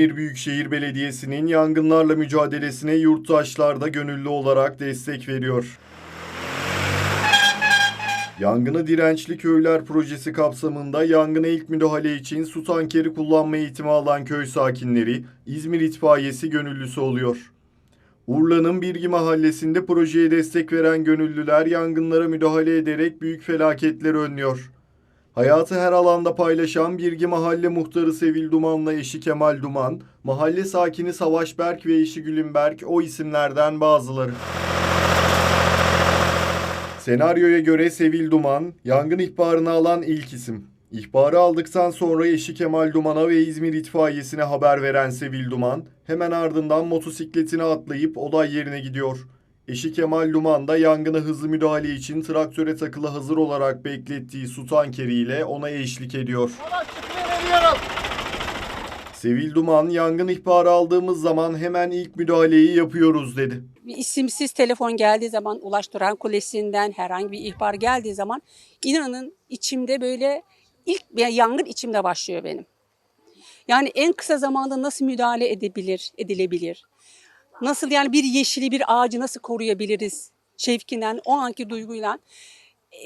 İzmir Büyükşehir Belediyesi'nin yangınlarla mücadelesine yurttaşlar da gönüllü olarak destek veriyor. Yangına Dirençli Köyler Projesi kapsamında yangına ilk müdahale için su tankeri kullanma eğitimi alan köy sakinleri İzmir İtfaiyesi gönüllüsü oluyor. Urla'nın Birgi Mahallesi'nde projeye destek veren gönüllüler yangınlara müdahale ederek büyük felaketleri önlüyor. Hayatı her alanda paylaşan Birgi Mahalle Muhtarı Sevil Duman'la eşi Kemal Duman, mahalle sakini Savaş Berk ve eşi Gülümberk o isimlerden bazıları. Senaryoya göre Sevil Duman, yangın ihbarını alan ilk isim. İhbarı aldıktan sonra eşi Kemal Duman'a ve İzmir İtfaiyesi'ne haber veren Sevil Duman, hemen ardından motosikletine atlayıp olay yerine gidiyor. Eşi Kemal Duman da yangına hızlı müdahale için traktöre takılı hazır olarak beklettiği su tankeriyle ona eşlik ediyor. Sevil Duman, yangın ihbarı aldığımız zaman hemen ilk müdahaleyi yapıyoruz dedi. bir isimsiz telefon geldiği zaman Ulaştıran Kulesi'nden herhangi bir ihbar geldiği zaman inanın içimde böyle ilk yani yangın içimde başlıyor benim. Yani en kısa zamanda nasıl müdahale edebilir, edilebilir? Nasıl yani bir yeşili bir ağacı nasıl koruyabiliriz? Şevkinden, o anki duyguyla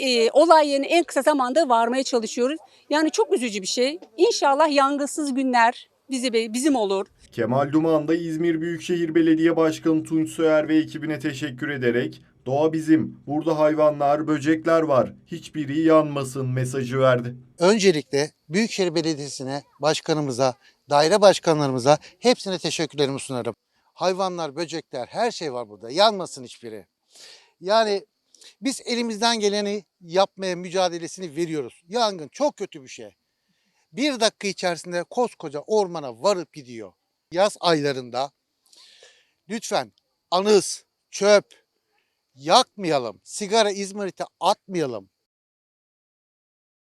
e, olay yerine en kısa zamanda varmaya çalışıyoruz. Yani çok üzücü bir şey. İnşallah yangınsız günler bizi bizim olur. Kemal Duman da İzmir Büyükşehir Belediye Başkanı Tunç Soyer ve ekibine teşekkür ederek Doğa bizim, burada hayvanlar, böcekler var, hiçbiri yanmasın mesajı verdi. Öncelikle Büyükşehir Belediyesi'ne, başkanımıza, daire başkanlarımıza hepsine teşekkürlerimi sunarım. Hayvanlar, böcekler, her şey var burada. Yanmasın hiçbiri. Yani biz elimizden geleni yapmaya mücadelesini veriyoruz. Yangın çok kötü bir şey. Bir dakika içerisinde koskoca ormana varıp gidiyor. Yaz aylarında lütfen anız, çöp yakmayalım. Sigara izmarite atmayalım.